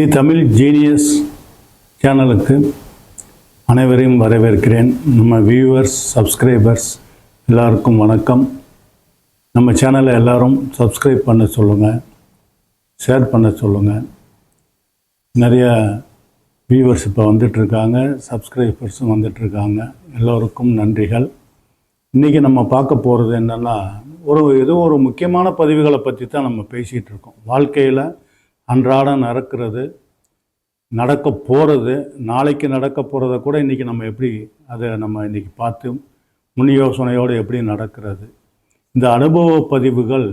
தி Tamil genius சேனலுக்கு அனைவரையும் வரவேற்கிறேன். நம்ம வியூவர்ஸ் சப்ஸ்கிரைபர்ஸ் எல்லாருக்கும் வணக்கம். நம்ம சேனலை எல்லாரும் சப்ஸ்கிரைப் பண்ண சொல்லுங்கள் ஷேர் பண்ண சொல்லுங்கள் நிறைய வியூவர்ஸ் இப்போ வந்துட்டுருக்காங்க சப்ஸ்கிரைபர்ஸும் வந்துட்டுருக்காங்க. எல்லோருக்கும் நன்றிகள். இன்றைக்கி நம்ம பார்க்க போகிறது என்னென்னா ஒரு ஏதோ ஒரு முக்கியமான பதிவுகளை பற்றி தான் நம்ம பேசிகிட்டு இருக்கோம் வாழ்க்கையில் அன்றாடம் நடக்கிறது நடக்க போகிறது நாளைக்கு நடக்க போகிறத கூட இன்றைக்கி நம்ம எப்படி அதை நம்ம இன்றைக்கி பார்த்து முன் யோசனையோடு எப்படி நடக்கிறது. இந்த அனுபவ பதிவுகள்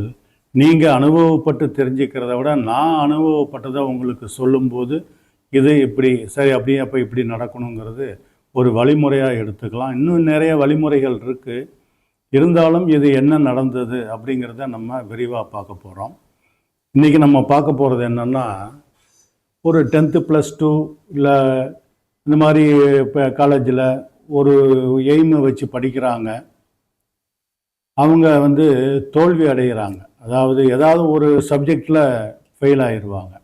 நீங்கள் அனுபவப்பட்டு தெரிஞ்சுக்கிறத விட நான் அனுபவப்பட்டதை உங்களுக்கு சொல்லும்போது இது இப்படி சரி அப்படியே அப்போ இப்படி நடக்கணுங்கிறது ஒரு வழிமுறையாக எடுத்துக்கலாம். இன்னும் நிறைய வழிமுறைகள் இருக்குது இருந்தாலும் இது என்ன நடந்தது அப்படிங்கிறத நம்ம விரிவாக பார்க்க போகிறோம் இன்றைக்கி நம்ம பார்க்க போகிறது என்னென்னா ஒரு டென்த்து ப்ளஸ் டூ இல்லை இந்த மாதிரி இப்போ காலேஜில் ஒரு எய்மை வச்சு படிக்கிறாங்க. அவங்க வந்து தோல்வி அடைகிறாங்க அதாவது ஏதாவது ஒரு சப்ஜெக்டில் ஃபெயில் ஆயிடுவாங்க.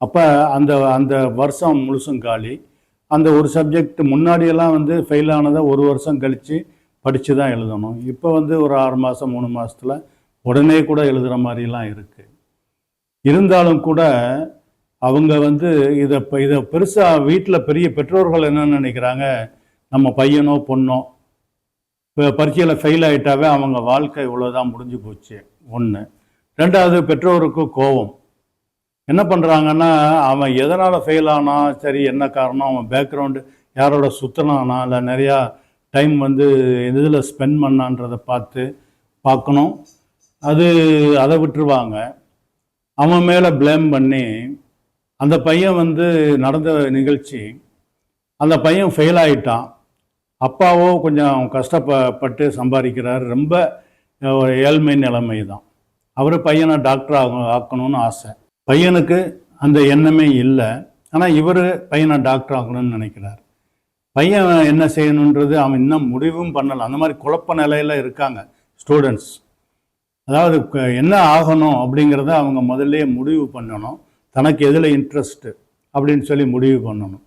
அப்போ அந்த அந்த வருஷம் முழுசும் காலி. அந்த ஒரு சப்ஜெக்ட் முன்னாடியெல்லாம் வந்து ஃபெயில் ஆனதை ஒரு வருஷம் கழித்து படித்து தான் எழுதணும். இப்போ வந்து ஒரு ஆறு மாதம் மூணு மாதத்தில் உடனே கூட எழுதுகிற மாதிரிலாம் இருக்குது இருந்தாலும் கூட அவங்க வந்து இதை இப்போ இதை பெருசாக வீட்டில் பெரிய பெற்றோர்கள் என்ன நினைக்கிறாங்க? நம்ம பையனோ பொண்ணோ இப்போ பரீட்சையில் ஃபெயில் ஆகிட்டாவே அவங்க வாழ்க்கை இவ்வளோதான் முடிஞ்சு போச்சு. ஒன்று ரெண்டாவது பெற்றோருக்கு கோபம். என்ன பண்ணுறாங்கன்னா அவன் எதனால் ஃபெயில் ஆனால் சரி என்ன காரணம்? அவன் பேக்ரவுண்டு யாரோட சுத்தனானா இல்லை நிறையா டைம் வந்து இதில் ஸ்பெண்ட் பண்ணான்றதை பார்த்து பார்க்கணும். அது அதை விட்டுருவாங்க. அவன் மேலே ப்ளேம் பண்ணி அந்த பையன் வந்து நடந்த நிகழ்ச்சி அந்த பையன் ஃபெயில் ஆகிட்டான் அப்பாவோ கொஞ்சம் கஷ்டப்பட்டு சம்பாதிக்கிறார். ரொம்ப ஒரு ஏழ்மை நிலைமை தான் அவர் பையனை டாக்டர் ஆக ஆக்கணும்னு ஆசை. பையனுக்கு அந்த எண்ணமே இல்லை. ஆனால் இவர் பையனை டாக்டர் ஆகணும்னு நினைக்கிறார். பையன் என்ன செய்யணுன்றது அவன் இன்னும் முடிவும் பண்ணலை. அந்த மாதிரி குழப்ப நிலையில் இருக்காங்க ஸ்டூடெண்ட்ஸ் அதாவது என்ன ஆகணும் அப்படிங்கிறத அவங்க முதல்ல முடிவு பண்ணணும். தனக்கு எதில் இன்ட்ரெஸ்ட்டு அப்படின்னு சொல்லி முடிவு பண்ணணும்.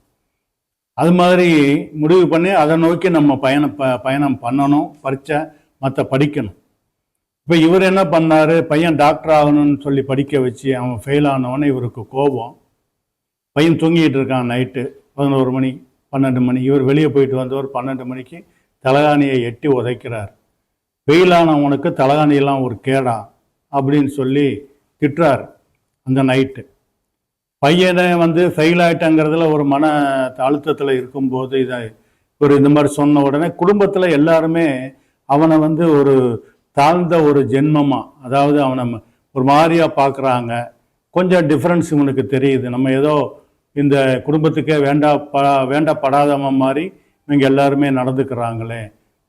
அது மாதிரி முடிவு பண்ணி அதை நோக்கி நம்ம பயணம் ப பயணம் பண்ணணும் பரீட்சை மற்ற படிக்கணும். இப்போ இவர் என்ன பண்ணார்? பையன் டாக்டர் ஆகணும்னு சொல்லி படிக்க வச்சு அவன் ஃபெயில் ஆனவொடனே இவருக்கு கோபம். பையன் தூங்கிட்டு இருக்கான் நைட்டு பதினோரு மணி பன்னெண்டு மணி. இவர் வெளியே போயிட்டு வந்தவர் பன்னெண்டு மணிக்கு தலகாணியை எட்டி உதைக்கிறார். வெயிலானவனுக்கு தலகாணியெல்லாம் ஒரு கேடா அப்படின்னு சொல்லி திட்டுறார் அந்த நைட்டு பையனை வந்து ஃபெயில் ஆயிட்டாங்கிறதுல ஒரு மன அழுத்தத்தில் இருக்கும்போது இதை ஒரு இந்த மாதிரி சொன்ன உடனே குடும்பத்தில் எல்லாருமே அவனை வந்து ஒரு தாழ்ந்த ஒரு ஜென்மமாக அதாவது அவனை ஒரு மாதிரியாக பார்க்குறாங்க கொஞ்சம் டிஃப்ரென்ஸ் இவனுக்கு தெரியுது. நம்ம ஏதோ இந்த குடும்பத்துக்கே வேண்டா ப வேண்டப்படாதவன் மாதிரி இவங்க எல்லாருமே நடந்துக்கிறாங்களே.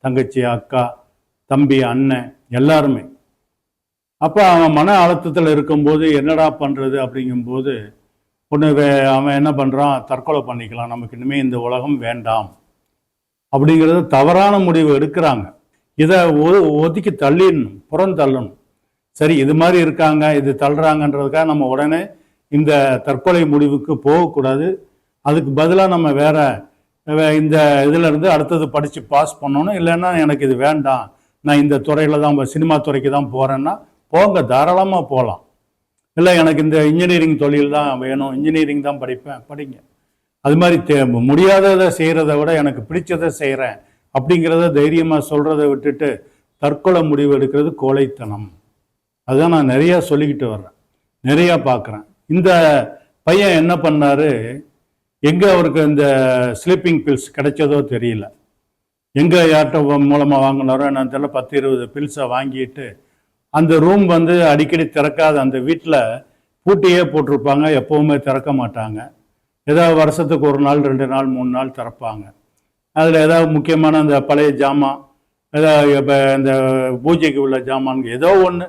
தங்கச்சி அக்கா தம்பி அண்ணன் எல்லாருமே. அப்போ அவன் மன அழுத்தத்தில் இருக்கும்போது என்னடா பண்ணுறது அப்படிங்கும்போது ஒன்று வே அவன் என்ன பண்ணுறான் தற்கொலை பண்ணிக்கலாம். நமக்கு இனிமேல் இந்த உலகம் வேண்டாம். அப்படிங்கிறது தவறான முடிவு எடுக்கிறாங்க. இதை ஒ- ஒதுக்கி தள்ளிடணும். புறம் தள்ளணும். சரி இது மாதிரி இருக்காங்க இது தள்ளுறாங்கன்றதுக்காக நம்ம உடனே இந்த தற்கொலை முடிவுக்கு போகக்கூடாது. அதுக்கு பதிலாக நம்ம வேற வே- இந்த இதுலேருந்து அடுத்தது படித்து பாஸ் பண்ணணும். இல்லைன்னா எனக்கு இது வேண்டாம். நான் இந்த துறையில் தான் சினிமா துறைக்கு தான் போகிறேன்னா போங்க தாராளமாக போகலாம் இல்லை எனக்கு இந்த இன்ஜினியரிங் தொழில் தான் வேணும் இன்ஜினியரிங் தான் படிப்பேன் படிங்க. அது மாதிரி தே முடியாததை செய்கிறத விட எனக்கு பிடிச்சதை செய்கிறேன் அப்படிங்கிறத தைரியமாக சொல்கிறத விட்டுட்டு தற்கொலை முடிவு எடுக்கிறது கோழைத்தனம். அதுதான் நான் நிறையா சொல்லிக்கிட்டு வர்றேன் நிறையா பார்க்குறேன் இந்த பையன் என்ன பண்ணார்? எங்கே அவருக்கு இந்த ஸ்லீப்பிங் பில்ஸ் கிடைச்சதோ தெரியல. எங்கே யார்கிட்ட மூலமாக வாங்கினாரோ என்னன்னு தெரியல பத்து இருபது பில்ஸை வாங்கிட்டு அந்த ரூம் வந்து அடிக்கடி திறக்காத அந்த வீட்டில் பூட்டியே போட்டிருப்பாங்க எப்போவுமே திறக்க மாட்டாங்க. ஏதாவது வருஷத்துக்கு ஒரு நாள் ரெண்டு நாள் மூணு நாள் திறப்பாங்க. அதில் ஏதாவது முக்கியமான அந்த பழைய ஜாமான் ஏதாவது இப்போ இந்த பூஜைக்கு உள்ள ஜாமான் ஏதோ ஒன்று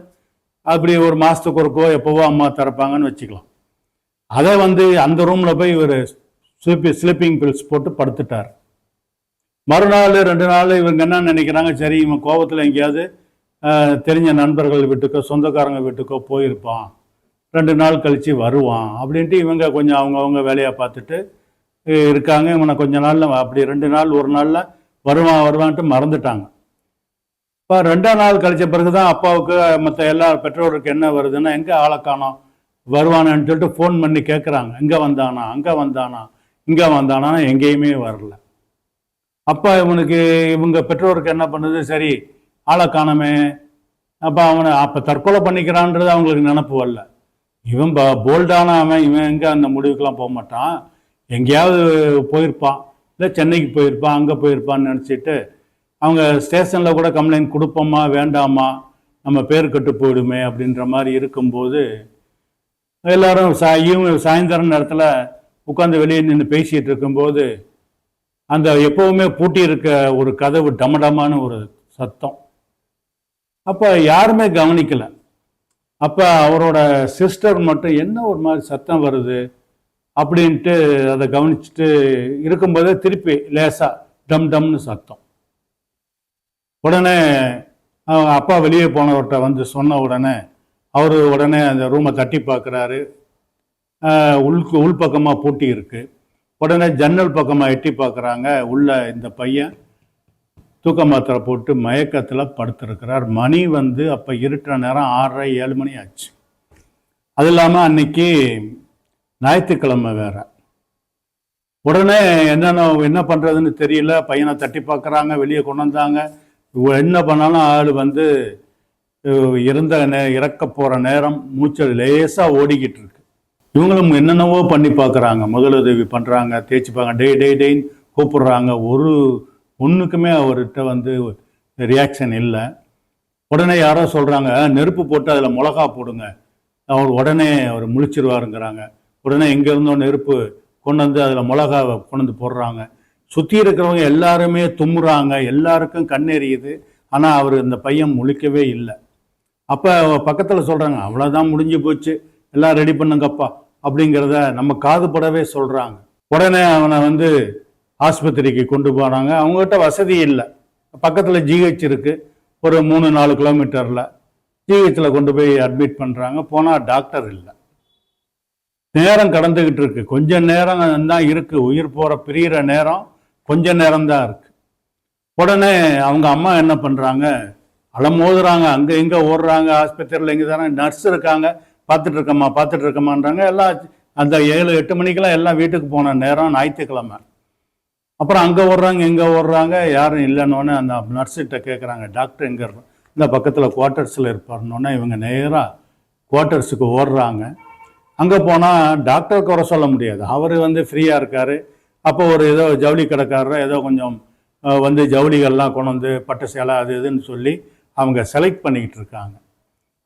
அப்படி ஒரு மாதத்துக்கு ஒருக்கோ எப்போவோ அம்மா திறப்பாங்கன்னு வச்சுக்கலாம். அதை வந்து அந்த ரூமில் போய் இவர் ஸ்லீப்பி ஸ்லீப்பிங் பில்ஸ் போட்டு படுத்துட்டார். மறுநாள் ரெண்டு நாள் இவங்க என்ன நினைக்கிறாங்க? சரி இவன் கோபத்தில் எங்கேயாவது தெரிஞ்ச நண்பர்கள் வீட்டுக்கோ சொந்தக்காரங்க வீட்டுக்கோ போயிருப்பான். ரெண்டு நாள் கழித்து வருவான் அப்படின்ட்டு இவங்க கொஞ்சம் அவங்கவுங்க வேலையை பார்த்துட்டு இருக்காங்க. இவனை கொஞ்ச நாளில் அப்படி ரெண்டு நாள் ஒரு நாளில் வருவான் வருவான்ட்டு மறந்துட்டாங்க. இப்போ ரெண்டாம் நாள் கழித்த பிறகு தான் அப்பாவுக்கு மற்ற எல்லா பெற்றோருக்கு என்ன வருதுன்னா எங்கே ஆளை காணோம்? வருவானான்னு சொல்லிட்டு ஃபோன் பண்ணி கேட்குறாங்க எங்கே வந்தானா? அங்கே வந்தானா? இங்கே வந்தானா? எங்கேயுமே வரல. அப்போ இவனுக்கு இவங்க பெற்றோருக்கு என்ன பண்ணுது? சரி ஆளை காணோமே. அப்போ அவனை அப்போ தற்கொலை பண்ணிக்கிறான்றது அவங்களுக்கு நினப்பு வரல. இவன் போல்டான அவன் இவன் எங்கே அந்த முடிவுக்கெலாம் போக மாட்டான். எங்கேயாவது போயிருப்பான். இல்லை சென்னைக்கு போயிருப்பான் அங்கே போயிருப்பான்னு நினச்சிட்டு அவங்க ஸ்டேஷனில் கூட கம்ப்ளைண்ட் கொடுப்போமா வேண்டாமா? நம்ம பேர் கட்டு போயிடுமே அப்படின்ற மாதிரி இருக்கும்போது எல்லாரும் சா இவங்க சாயந்தரம் நேரத்தில் உட்காந்து வெளியே நின்று பேசிகிட்டு இருக்கும்போது அந்த எப்போவுமே பூட்டி இருக்க ஒரு கதவு டமடமான ஒரு சத்தம். அப்போ யாருமே கவனிக்கலை. அப்போ அவரோட சிஸ்டர் மட்டும் என்ன ஒரு மாதிரி சத்தம் வருது அப்படின்ட்டு அதை கவனிச்சுட்டு இருக்கும்போதே திருப்பி லேசாக டம் டம்னு சத்தம். உடனே அவங்க அப்பா வெளியே போனவர்கிட்ட வந்து சொன்ன உடனே அவர் உடனே அந்த ரூமை தட்டி பார்க்குறாரு. உள் உள்பக்கமாக பூட்டி இருக்குது உடனே ஜன்னல் பக்கமாக எட்டி பார்க்குறாங்க. உள்ள இந்த பையன் தூக்க மாத்திரை போட்டு மயக்கத்தில் படுத்திருக்கிறார். மணி வந்து அப்போ இருட்டுற நேரம் ஆறரை ஏழு மணி ஆச்சு. அது இல்லாமல் அன்னைக்கு ஞாயிற்றுக்கிழமை வேற. உடனே என்னென்ன என்ன பண்ணுறதுன்னு தெரியல. பையனை தட்டி பார்க்குறாங்க வெளியே கொண்டு வந்தாங்க. என்ன பண்ணாலும் ஆள் வந்து இருந்த நே இறக்க போகிற நேரம் மூச்சல் லேசாக ஓடிக்கிட்டு இருக்கு. இவங்களும் என்னென்னவோ பண்ணி பார்க்குறாங்க. முதலுதவி பண்ணுறாங்க தேய்ச்சி பார்க்க டே டே டேன்னு கூப்பிடுறாங்க. ஒரு ஒன்றுக்குமே அவர்கிட்ட வந்து ரியாக்ஷன் இல்லை. உடனே யாரோ சொல்கிறாங்க நெருப்பு போட்டு அதில் மிளகா போடுங்க. அவர் உடனே அவர் முழிச்சிருவாருங்கிறாங்க. உடனே எங்கே இருந்தோ நெருப்பு கொண்டு வந்து அதில் மிளகாவை கொண்டு வந்து போடுறாங்க. சுற்றி இருக்கிறவங்க எல்லாருமே தும்முறாங்க. எல்லாருக்கும் கண்ணெறியுது ஆனால் அவர் இந்த பையன் முழிக்கவே இல்லை. அப்போ பக்கத்தில் சொல்கிறாங்க அவ்வளோதான் முடிஞ்சு போச்சு. எல்லாம் ரெடி பண்ணுங்கப்பா. அப்படிங்கிறத நம்ம காதுபடவே சொல்கிறாங்க உடனே அவனை வந்து ஆஸ்பத்திரிக்கு கொண்டு போனாங்க. அவங்ககிட்ட வசதி இல்லை. பக்கத்தில் ஜிஹெச் இருக்குது ஒரு மூணு நாலு கிலோமீட்டரில் ஜிஹெச்சில் கொண்டு போய் அட்மிட் பண்ணுறாங்க போனால் டாக்டர் இல்லை. நேரம் கடந்துக்கிட்டு இருக்கு. கொஞ்ச நேரம் தான் இருக்குது உயிர் போகிற பிரியிற நேரம் கொஞ்ச நேரம் தான் இருக்குது உடனே அவங்க அம்மா என்ன பண்ணுறாங்க அலமோதுறாங்க. அங்கே இங்கே ஓடுறாங்க. ஆஸ்பத்திரியில் இங்கே தானே நர்ஸ் இருக்காங்க. பார்த்துட்டு இருக்கம்மா பார்த்துட்டு இருக்கம்மான்றாங்க. எல்லாம் அந்த ஏழு எட்டு மணிக்கெல்லாம் எல்லாம் வீட்டுக்கு போன நேரம் ஞாயிற்றுக்கிழமை. அப்புறம் அங்கே ஓடுறாங்க இங்கே ஓடுறாங்க. யாரும் இல்லைன்னொன்னே அந்த நர்ஸுகிட்ட கேட்குறாங்க டாக்டர் எங்கே இருக்கோம் இந்த பக்கத்தில் குவார்ட்டர்ஸில் இருப்பாருன்னொன்னே இவங்க நேராக குவார்ட்டர்ஸுக்கு ஓடுறாங்க. அங்கே போனால் டாக்டர் குறை சொல்ல முடியாது. அவர் வந்து ஃப்ரீயாக இருக்கார். அப்போ ஒரு ஏதோ ஜவுளி கடைக்காரர் ஏதோ கொஞ்சம் வந்து ஜவுளிகள்லாம் கொண்டு வந்து பட்டு சேலை அது இதுன்னு சொல்லி அவங்க செலக்ட் பண்ணிக்கிட்டு இருக்காங்க.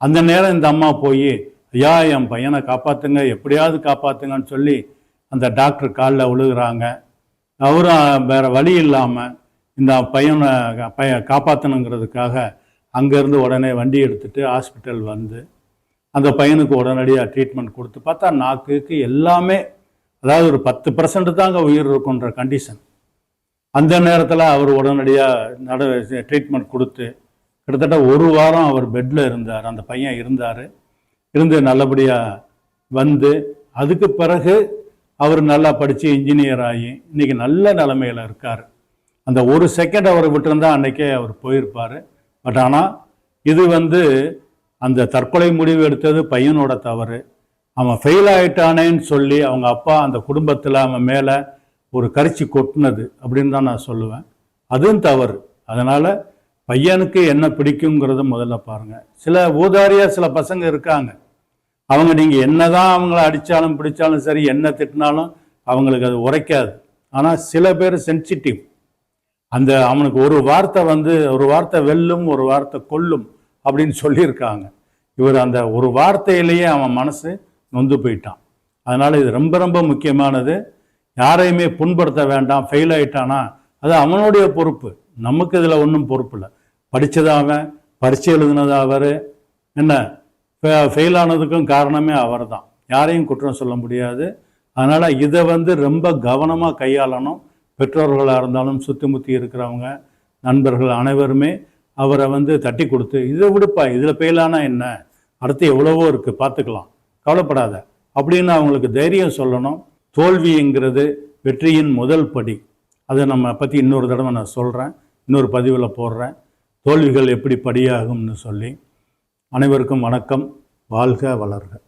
அந்த நேரம் இந்த அம்மா போய் ஐயா என் பையனை காப்பாற்றுங்க எப்படியாவது காப்பாற்றுங்கன்னு சொல்லி அந்த டாக்டர் காலில் விழுகிறாங்க அவரும் வேறு வழி இல்லாமல் இந்த பையனை பைய காப்பாற்றணுங்கிறதுக்காக அங்கேருந்து உடனே வண்டி எடுத்துகிட்டு ஹாஸ்பிட்டல் வந்து அந்த பையனுக்கு உடனடியாக ட்ரீட்மெண்ட் கொடுத்து பார்த்தா நாக்குக்கு எல்லாமே அதாவது ஒரு பத்து பர்சன்ட் தாங்க உயிர் இருக்குன்ற கண்டிஷன் அந்த நேரத்தில் அவர் உடனடியாக நட ட்ரீட்மெண்ட் கொடுத்து கிட்டத்தட்ட ஒரு வாரம் அவர் பெட்டில் இருந்தார் அந்த பையன் இருந்தார். இருந்து நல்லபடியாக வந்து அதுக்கு பிறகு அவர் நல்லா படித்து இன்ஜினியர் ஆகி இன்றைக்கி நல்ல நிலமையில் இருக்கார். அந்த ஒரு செகண்ட் அவரை விட்டுருந்தா அன்றைக்கே அவர் போயிருப்பார். பட் ஆனால் இது வந்து அந்த தற்கொலை முடிவு எடுத்தது பையனோட தவறு. அவன் ஃபெயில் ஆகிட்டானேன்னு சொல்லி அவங்க அப்பா அந்த குடும்பத்தில் அவன் மேலே ஒரு கரிச்சி கொட்டினது அப்படின்னு தான் நான் சொல்லுவேன். அதுவும் தவறு. அதனால் பையனுக்கு என்ன பிடிக்குங்கிறத முதல்ல பாருங்கள் சில ஊதாரியாக சில பசங்க இருக்காங்க. அவங்க நீங்கள் என்னதான் அவங்கள அடித்தாலும் பிடிச்சாலும் சரி என்ன திட்டினாலும் அவங்களுக்கு அது உரைக்காது. ஆனால் சில பேர் சென்சிட்டிவ் அந்த அவனுக்கு ஒரு வார்த்தை வந்து ஒரு வார்த்தை வெல்லும் ஒரு வார்த்தை கொல்லும் அப்படின்னு சொல்லியிருக்காங்க. இவர் அந்த ஒரு வார்த்தையிலேயே அவன் மனசு நொந்து போயிட்டான். அதனால் இது ரொம்ப ரொம்ப முக்கியமானது. யாரையுமே புண்படுத்த வேண்டாம் ஃபெயில் ஆயிட்டானா அது அவனுடைய பொறுப்பு. நமக்கு இதில் ஒன்றும் பொறுப்பு இல்லை. படித்தது அவன் எழுதினதாக எழுதுனது அவர் என்ன ஃபெயில் ஆனதுக்கும் காரணமே அவர் தான் யாரையும் குற்றம் சொல்ல முடியாது. அதனால் இதை வந்து ரொம்ப கவனமாக கையாளணும். பெற்றோர்களாக இருந்தாலும் சுற்றி முற்றி இருக்கிறவங்க நண்பர்கள் அனைவருமே அவரை வந்து தட்டி கொடுத்து இதை விடுப்பா இதில் ஃபெயிலானா என்ன? அடுத்து எவ்வளவோ இருக்குது பார்த்துக்கலாம். கவலைப்படாத. அப்படின்னு அவங்களுக்கு தைரியம் சொல்லணும். தோல்விங்கிறது வெற்றியின் முதல் படி. அதை நம்ம பற்றி இன்னொரு தடவை நான் சொல்கிறேன் இன்னொரு பதிவில் போடுறேன். தோல்விகள் எப்படி படியாகும்னு சொல்லி அனைவருக்கும் வணக்கம். வாழ்க வளர்க.